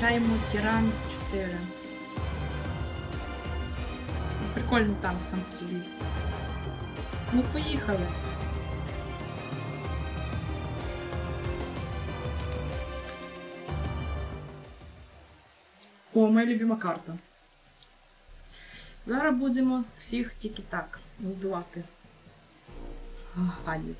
Качаємо Тиран 4. Прикольний танк сам по собі. Ну поїхали. О, моя любима карта. Зараз будемо всіх тільки так вбивати. Гадів.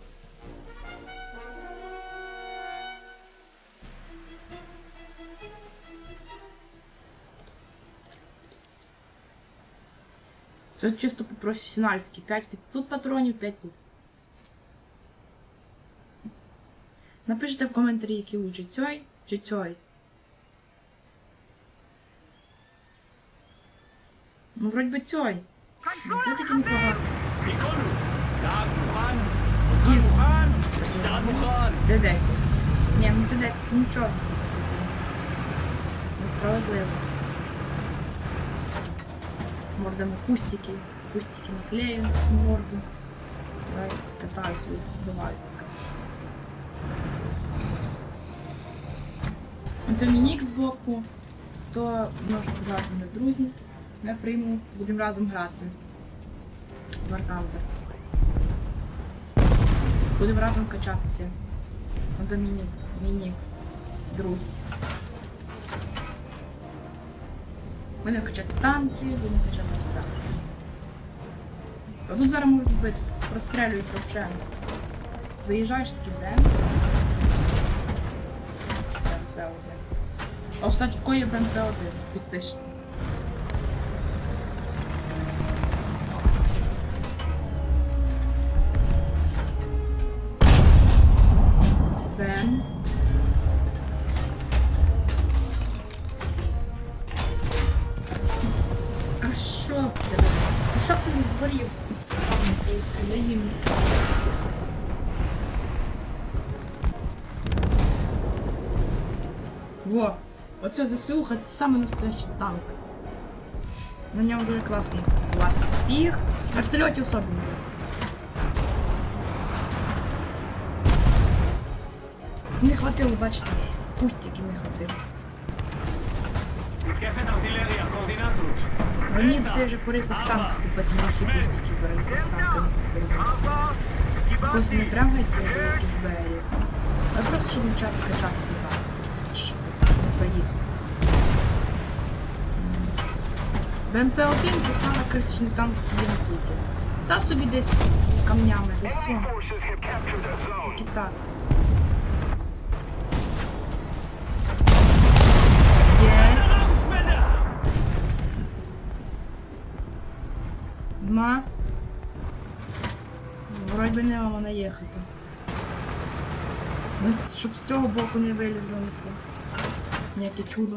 Це чисто по-професіональськи. 5 тут патронів, 5 тут. Напишіть в коментарі, який лучше цей чи цей. Ну, вроді би цей. Ну, Це таки непогано. Мухан! Д10. Ні, ну Д10, нічого. Несправедливо. Мордами кустики. Кустики наклею на морду. Давай катаюсь, вбиваю. Це мінік збоку, то можна грати на друзі. Я прийму, будемо разом грати. Варкаунтер. Будемо разом качатися. До міні, міні друзі. Будемо качати танки, вони качати все. А тут зараз можуть бити, прострелюють взагалі. Виїжджаєш такий день. БМП-1. А остатньо в кого є БМП-1? Підпишіть. Бен. Що в тебе? Що ти захворів? Країни. Во, оце ЗСУха це саме настоящий танк. На ньому дуже класний лад всіх. Вертольотів особливо. Не хватило, бачите, кустики не хватило. Мені це вже перекус танка купити на всі пустики перекус танка. Хтось не прямо йти до яких берегів. А просто щоб почати качати забрати. Поїхати. БМП-1 це саме красивний танк, який є на світі. Став собі десь камнями, десь все. Тільки так. Дма. Вроді не можна їхати. Ну, Щоб з цього боку не вилізло ніхто. Ніяке чудо.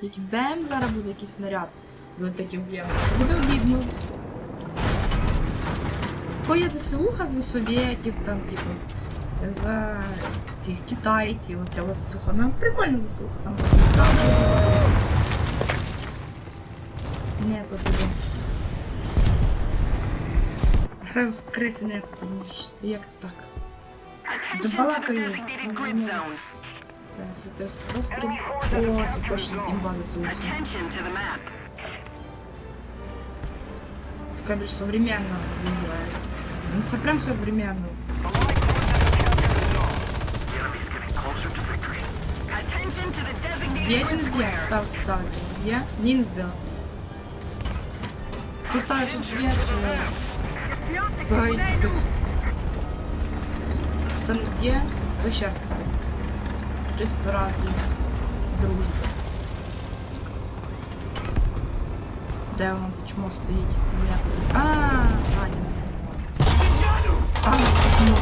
Тільки бем, зараз буде якийсь снаряд. Летить об'єм. Буде обідно. Бо є ЗСУха за совєтів, там, типу, за цих китайців, оця ось ЗСУха. Ну, прикольно ЗСУха сам. Не потрібно. Грав в криси не потрібніше. Як це так? Забалакаю. Ну, Це, це те состри. О, це теж імба ЗСУха. Така більш современна зіграє. Ну це прям современно. Зб'є чи не зб'є? Ставки ставити. Зб'є? Ні, не зб'є. Хто ставить, що Ой, то есть. Там є вичерпність, ресторації, дружба. Де воно це чмо стоїть? Ніякої. Ааа, Аня. Аня, чмо.